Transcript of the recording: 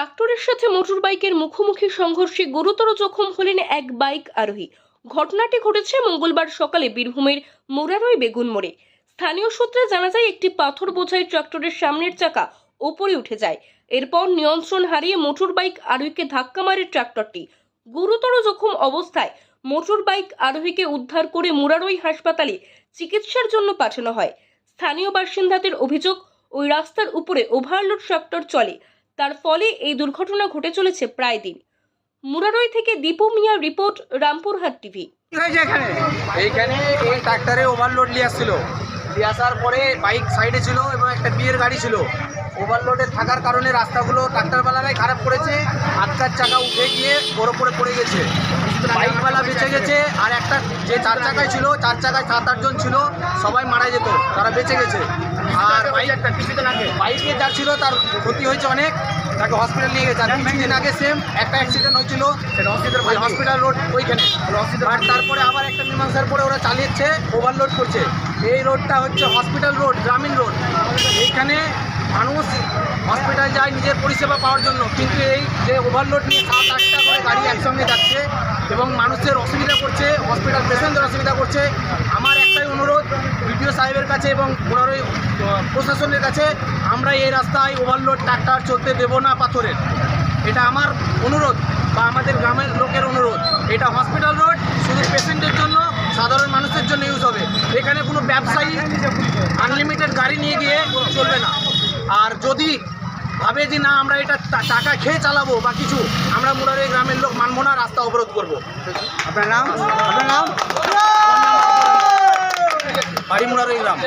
ট্রাক্টরের সাথে মোটরবাইকের মুখোমুখি সংঘর্ষে গুরুতর জখম হলেন এক বাইক আরোহী। ঘটনাটি ঘটেছে মঙ্গলবার সকালে বীরভূমের মোরারই বেগুন মোড়ে। স্থানীয় সূত্রে জানা যায়, একটি পাথর বোঝাই ট্রাক্টরের সামনের চাকা ওপরে উঠে যায়। এরপর নিয়ন্ত্রণ হারিয়ে মোটর বাইক আরোহীকে ধাক্কা মারে ট্রাক্টরটি। গুরুতর জখম অবস্থায় মোটর বাইক আরোহীকে উদ্ধার করে মুরারই হাসপাতালে চিকিৎসার জন্য পাঠানো হয়। স্থানীয় বাসিন্দাদের অভিযোগ, ওই রাস্তার উপরে ওভারলোড ট্রাক্টর চলে। তার ফলে এই দুর্ঘটনা ঘটে চলেছে প্রায় দিন। মুরারই থেকে দীপু মিয়ার রিপোর্ট রামপুরহাট টিভি। এখানে? এইখানে এই ট্রাক্টরে ওভারলোড নিয়ে আসছিল। নিয়ে আসার পরে বাইক সাইডে ছিল এবং একটা বিয়ের গাড়ি ছিল। ওভারলোডে থাকার কারণে রাস্তাগুলো ট্রাক্টরওয়ালারাই খারাপ করেছে, আটকার চাকা উঠে গিয়ে বড় করে পড়ে গেছে। বাইকওয়ালা বেঁচে গেছে, আর একটা যে চার চাকায় ছিল, চার চাকায় সাত আটজন ছিল, সবাই মারা যেত, তারা বেঁচে গেছে। আর বাইক যার ছিল তার ক্ষতি হয়েছে অনেক, তাকে হসপিটাল নিয়ে গেছে। আর কিছুদিন আগে সেম একটা অ্যাক্সিডেন্ট হয়েছিল হসপিটাল রোড ওইখানে। আর তারপরে আবার একটা মীমাংসার পরে ওরা চালিয়েছে ওভারলোড করছে। এই রোডটা হচ্ছে হসপিটাল রোড গ্রামীণ রোড এইখানে মানুষ হসপিটাল যায় নিজের পরিষেবা পাওয়ার জন্য। কিন্তু এই যে ওভারলোড নিয়ে সাত আটটা করে গাড়ি একসঙ্গে যাচ্ছে এবং মানুষের অসুবিধা করছে হসপিটাল পেশেন্টদের অসুবিধা করছে, আমার একটাই অনুরোধ বিডিও সাহেবের কাছে এবং পুনরায় প্রশাসনের কাছে আমরা এই রাস্তায় ওভারলোড ট্রাক্টর চলতে দেবো না পাথরের। এটা আমার অনুরোধ বা আমাদের গ্রামের লোকের অনুরোধ। এটা হসপিটাল রোড শুধু পেশেন্টের জন্য, সাধারণ মানুষের জন্য ইউজ হবে। এখানে কোনো ব্যবসায়ী আনলিমিটেড গাড়ি নিয়ে গিয়ে চলবে না। আর যদি ভাবে যে না আমরা এটা টাকা খেয়ে চালাবো বা কিছু আমরা মুরারে গ্রামের লোক মানবো না রাস্তা অবরোধ করব। আপনার নাম? আপনার নাম? বাড়ি মুরারে গ্রাম।